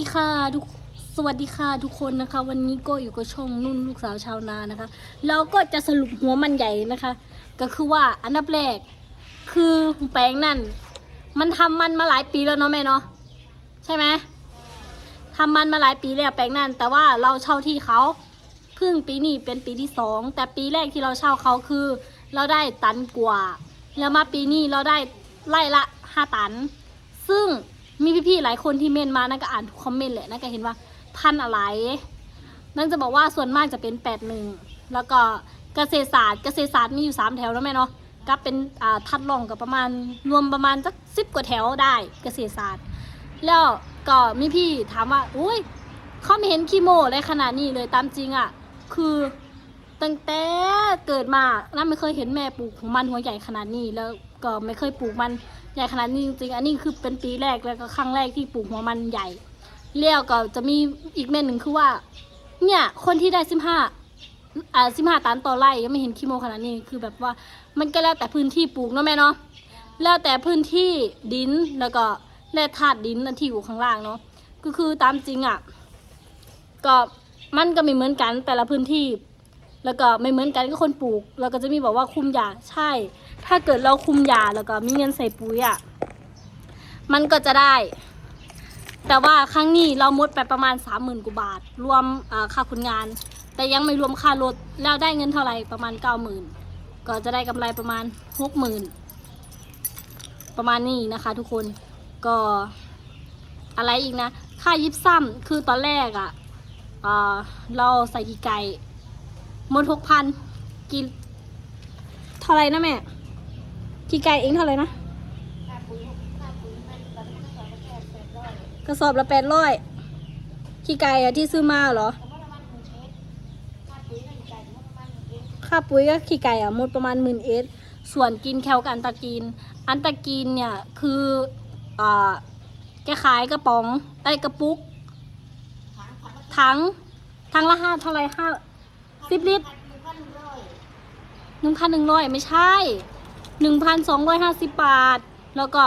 สวัสดีค่ะทุกสวัสดีค่ะทุกคนนะคะ วันนี้ก็อยู่กับช่องนุ่นลูกสาวชาวนานะคะ เราก็จะสรุปหัวมันใหญ่นะคะ ก็คือว่าอันดับแรกคือแปลงนั่น มันทำมันมาหลายปีแล้วเนาะแม่เนาะใช่ไหมทำมันมาหลายปีแล้วแปลงนั่น แต่ว่าเราเช่าที่เขาเพิ่งปีนี้เป็นปีที่สองแต่ปีแรกที่เราเช่าเขาคือ เราได้ตันกว่า แล้วมาปีนี้เราได้ไล่ละห้าตัน ซึ่ง มีพี่ๆหลายคนที่เมนมานั่นก็อ่านทุกคอมเมนต์แหละนั่นก็เห็นว่าพันอะไรนั่นจะบอกว่าส่วนมากจะเป็นแปดหนึ่งแล้วก็เกษตรศาสตร์เกษตรศาสตร์มีอยู่สามแถวแล้วแม่เนาะก็เป็นอ่าทัดลองกับประมาณรวมประมาณสักสิบกว่าแถวได้เกษตรศาสตร์ แล้วก็มีพี่ถามว่าอุ้ยเขาไม่เห็นคีโมเลยขนาดนี้เลยตามจริงอะ่ะ คือตั้งแต่เกิดมาน้าไม่เคยเห็นแม่ปลูกของมันหัวใหญ่ขนาดนี้แล้วก็ไม่เคยปลูกมัน ใหญ่ขนาดนี้จริงๆ อันนี้คือเป็นปีแรกแล้วก็ครั้งแรกที่ปลูกหัวมันใหญ่แล้วก็จะมีอีกเม่นหนึ่งคือว่า เนี่ยคนที่ได้สิบห้าอ่าสิบห้าตันต่อไร่ยังไม่เห็นคีโมขนาดนี้คือแบบว่ามันก็แล้วแต่พื้นที่ปลูกเนาะแม่เนาะแล้วแต่พื้นที่ดินแล้วก็แร่ธาตุดินอันที่อยู่ข้างล่างเนาะก็คือตามจริงอะก็มันก็ไม่เหมือนกันแต่ละพื้นที่ แล้วก็ไม่เหมือนกันก็คนปลูก แล้วก็จะมีบอกว่าคุมยาใช่ ถ้าเกิดเราคุมยาแล้วก็มีเงินใส่ปุ๋ยอะ มันก็จะได้ แต่ว่าครั้งนี้เราหมดไปประมาณสามหมื่นกว่าบาท รวมค่าคนงาน แต่ยังไม่รวมค่ารถ แล้วได้เงินเท่าไหร่ประมาณเก้าหมื่นก็จะได้กำไรประมาณหกหมื่นประมาณนี้นะคะทุกคน ก็อะไรอีกนะ ค่ายิบซ้ำคือตอนแรกอะ่ะเราใส่กี่ไก่หมดหกพันกินเท่าไหรนะแม่ กี่ไก่เองเท่าไหรนะกระสอบละแปดร้อยขี้ไก่อะที่ซื้อมาเหรอ ค่าปุ๋ยก็ขี้ไก่อะหมดประมาณหมื่นเอสส่วนกินแคลกับอันตะกีน อันตะกีนเนี่ยคืออ่าแกขายกระป๋องไอ้กระปุก ถังถังละห้าเท่าไรห้าสิบลิตรหนึ่งพันหนึ่งร้อยไม่ใช่ หนึ่งพันสองร้อยห้าสิบบาท แล้วก็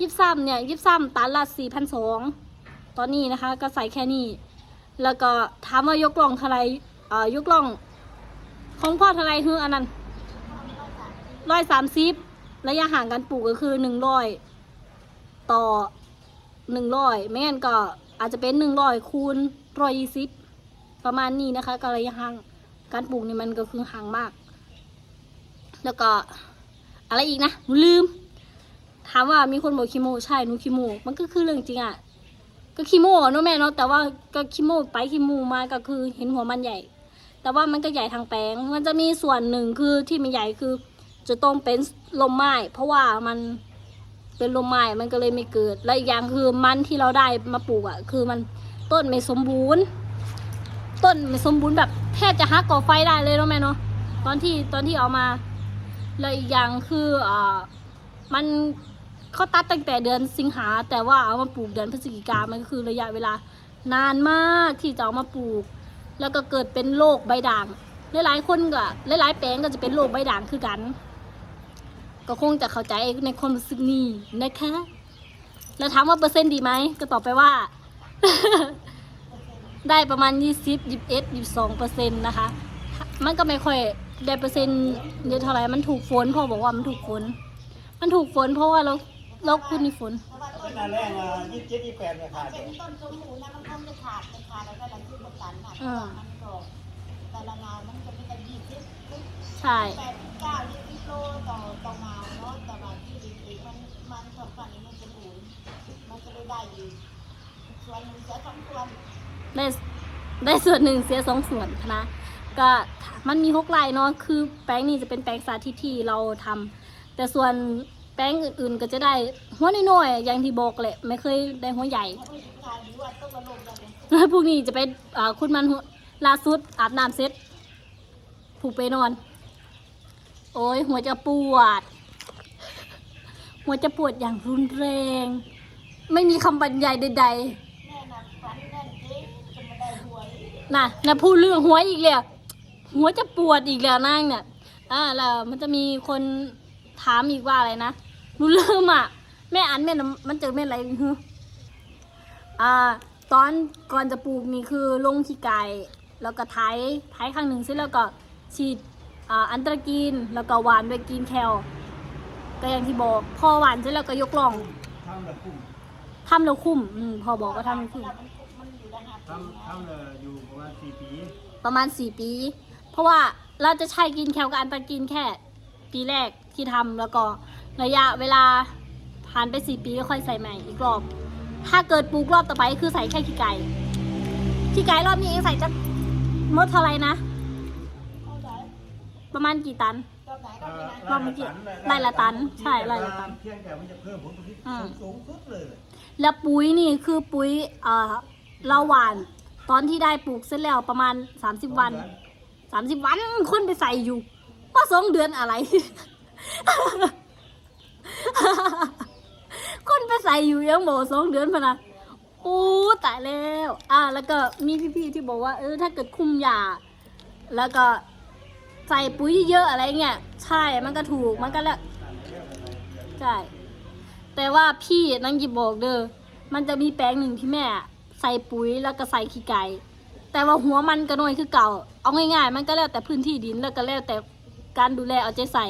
ยิบซ้ำเนี่ยยิบซ้ำตันละสี่พันสองตอนนี้นะคะก็ใส่แค่นี้ แล้วก็ถามว่ายกล่องเท่าไรเอ่อยกล่อง ของพ่อเท่าไหรคืออันนั้นร้อยสามสิบระยะห่างการปลูกก็คือหนึ่งร้อยต่อหนึ่งร้อยไม่งั้นก็อาจจะเป็นหนึ่งร้อยคูณร้อยยี่สิบประมาณนี้นะคะ ก็ระยะห่างการปลูกนี่มันก็คือห่างมาก แล้วก็ อะไรอีกนะหนูลืม ถามว่ามีคนบอกคีโมใช่หนูคีโมมันก็คือเรื่องจริงอะก็คีโมะเนาะแม่เนาะแต่ว่าก็คีโมไปคีโมมาก็คือเห็นหัวมันใหญ่ แต่ว่ามันก็ใหญ่ทางแปลง มันจะมีส่วนหนึ่งคือที่มันใหญ่คือ จะต้องเป็นลมไม้เพราะว่ามันเป็นลมไม้มันก็เลยไม่เกิด และอีกอย่างคือมันที่เราได้มาปลูกอะ คือมันต้นไม่สมบูรณ์ ต้นไม่สมบูรณ์แบบแทบจะหักก่อไฟได้เลยเนาะแม่เนาะตอนที่ตอนที่เอามา แล้วอีกอย่างคืออ่ามันเขาตัดตั้งแต่เดือนสิงหา แต่ว่าเอามาปลูกเดือนพฤศจิกามันก็คือระยะเวลานานมากที่จะเอามาปลูก แล้วก็เกิดเป็นโรคใบด่างหลายๆคนก็หลายๆแปลงก็จะเป็นโรคใบด่างคือกัน ก็คงจะเข้าใจในความรู้สึกนี้นะคะ แล้วถามว่าเปอร์เซ็นต์ดีไหมก็ตอบไปว่า ได้ประมาณ 20 21 22เปอร์เซ็นต์นะคะ มันก็ไม่ค่อย ได้เปอร์เซ็นต์เยอะเท่าไหร่มันถูกฝนพ่อบอกว่ามันถูกฝน มันถูกฝนเพราะว่าเราเราคุณนี่ฝนขนาดแรกอะยี่สิบเจ็ดยี่สิบแปดเนี่ยขาดเป็นต้นสมบูรณ์นะมันคงจะขาดจะขาดแล้วก็หลังที่ประกันน่ะอ่ามันก็แต่ละงานมันจะไม่ได้ยี่สิบใช่แปดเก้ายี่สิบโลต่อต่องานเนาะแต่ว่าที่จริงๆมันมันสำคัญมันสมบูรณ์มันก็เลยได้อยู่ส่วนหนึ่งเสียสองส่วนได้ได้ส่วนหนึ่งเสียสองส่วนนะ ก็มันมีหกลายเนาะคือแป้งนี่จะเป็นแป้งสาธิตที่เราทำแต่ส่วนแป้งอื่นๆก็จะได้หัวน้อยๆอย่างที่บอกแหละไม่เคยได้หัวใหญ่มันไม่ใช่หรือว่าต้องมาลงกันเลยพวกนี้จะเป็นอ่าคุณมันล่าสุดอาบน้ำเสร็จผูกไปนอน โอ้ยหัวจะปวด หัวจะปวดอย่างรุนแรง ไม่มีคำบรรยายใดแน่ะน่ะไม่ได้หวยๆนะนะพูดเรื่องหัวอีกแล้ว หัวจะปวดอีกแล้วนั่งเนี่ย อ่าแล้วมันจะมีคนถามอีกว่าอะไรนะรู้เริ่มอะ แม่อันแม่นมันเจอแม่อะไรฮึอ่า ตอนก่อนจะปลูกนี่คือลงขี้ไก่ แล้วก็ไถไถครั้งหนึ่งเสร็จแล้วก็ฉีดอ่าอันตรกินแล้วก็หวานด้วยกรีนแคลก็อย่างที่บอกพอหวานเสร็จแล้วก็ยกล่องทำแบบคุ้มทำแล้วคุ้มอืมพอบอกว่าทำแล้วคุ้มมันอยู่ได้ห้าปีทำทำเลยอยู่ประมาณสี่ปี ประมาณ4ปีเพ ราะว่าเราจะใช้กินแคลกับอันตรกินแค่ปีแรกที่ทำแล้วก็ระยะเวลาผ่านไป4ปีก็ค่อยใส่ใหม่อีกรอบ ถ้าเกิดปลูกรอบต่อไปคือใส่แค่ขี้ไก่ขี้ไก่รอบนี้เองใส่จะมดเท่าไหรนะเข้าใจประมาณกี่ตันตอนไหนก็ไม่นะรอบเมื่อกี้ไร่ละตัน ใช่ไร่ละตันเพียงแต่มันจะเพิ่มผลผลิตอืมสูงสุดเลย แล้วปุ๋ยนี่คือปุ๋ยเอ่อเราหวานตอนที่ได้ปลูกเสร็จแล้วประมาณ 30 วัน 30วันคนไปใส่อยู่ว่าสองเดือนอะไร คนไปใส่อยู่ยังบอกสองเดือนพนะโอ้ตายแล้ว อ่า แล้วก็มีพี่ๆที่บอกว่า เออ ถ้าเกิดคุมยา แล้วก็ใส่ปุ๋ยเยอะอะไรเงี้ย ใช่ มันก็ถูก มันก็แล้วใช่ แต่ว่าพี่นั่งหยิบบอกเด้อ มันจะมีแปลงหนึ่งที่แม่ ใส่ปุ๋ยแล้วก็ใส่ขี้ไก่ แต่ว่าหัวมันก็น้อยคือเก่า เอาง่ายๆ มันก็แล้วแต่พื้นที่ดินแล้วก็แล้วแต่การดูแลเอาใจใส่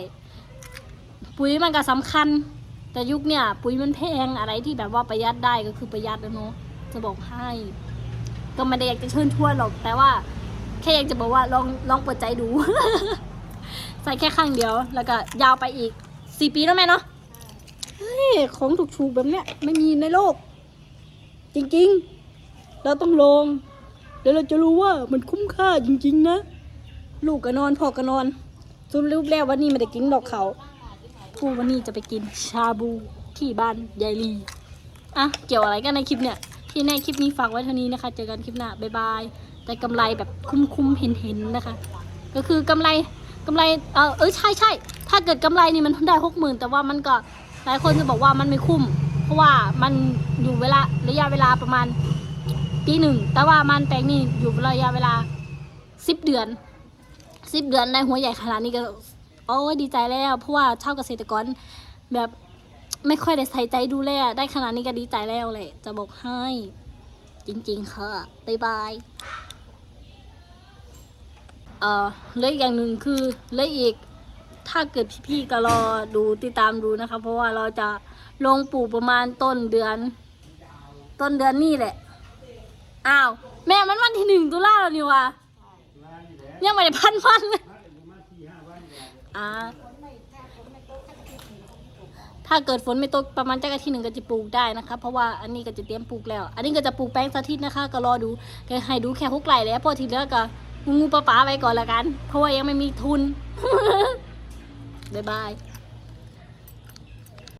ปุ๋ยมันก็สำคัญ แต่ยุคเนี่ยปุ๋ยมันแพงอะไรที่แบบว่าประหยัดได้ก็คือประหยัดแล้วเนาะจะบอกให้ ก็ไม่ได้อยากจะเชิญชวนหรอก แต่ว่าแค่อยากจะบอกว่าลองลองเปิดใจดู ใส่แค่ครั้งเดียว แล้วก็ยาวไปอีกสี่ปีแล้วแม่เนาะเฮ้ยของถูกๆแบบเนี้ยไม่มีในโลก จริงๆ เราต้องลง เดี๋ยวเราจะรู้ว่ามันคุ้มค่าจริงๆนะ ลูกก็นอนพ่อก็นอนสรุปแล้ววันนี้ไม่ได้กินดอกเขาพูวันนี้จะไปกินชาบูที่บ้านยายลีอะเกี่ยวอะไรกันในคลิปเนี่ย ที่ในคลิปนี้ฝากไว้เท่านี้นะคะ เจอกันคลิปหน้าบ๊ายบายแต่กำไรแบบคุ้มๆเห็นๆนะคะ ก็คือกำไรกำไรเออเออใช่ใช่ถ้าเกิดกำไรนี่มันได้หกหมื่นแต่ว่ามันก็หลายคนจะบอกว่ามันไม่คุ้ม เพราะว่ามันอยู่เวลาระยะเวลาประมาณ ปีหนึ่ง แต่ว่ามันแปลงนี่อยู่ระยะเวลาสิบเดือนสิบเดือนในหัวใหญ่ขนาดนี้ก็โอ้ยดีใจแล้วเพราะว่าชาวเกษตรกรแบบไม่ค่อยได้ใส่ใจดูแลได้ขนาดนี้ก็ดีใจแล้วเลยจะบอกให้ จริง ๆ ค่ะบ๊ายบายเอ่อเลยอย่างหนึ่งคือเลยอีกถ้าเกิดพี่ๆก็รอดูติดตามดูนะคะ เพราะว่าเราจะลงปลูกประมาณต้นเดือน ต้นเดือนนี่แหละ อ้าว แม่มันวันที่หนึ่งตุลาแล้วนี่วะยังไม่ได้พันวันเลยอ่าถ้าเกิดฝนไม่ตกประมาณจักอาทิตย์หนึ่งก็จะปลูกได้นะคะ เพราะว่าอันนี้ก็จะเตรียมปลูกแล้ว อันนี้ก็จะปลูกแป้งสาธิตนะคะ ก็รอดูก็ให้ดูแค่ฮุกไหลแล้วพอทีเลือก็งูปลาปลาไปก่อนละกัน เพราะว่ายังไม่มีทุนบ๊ายบาย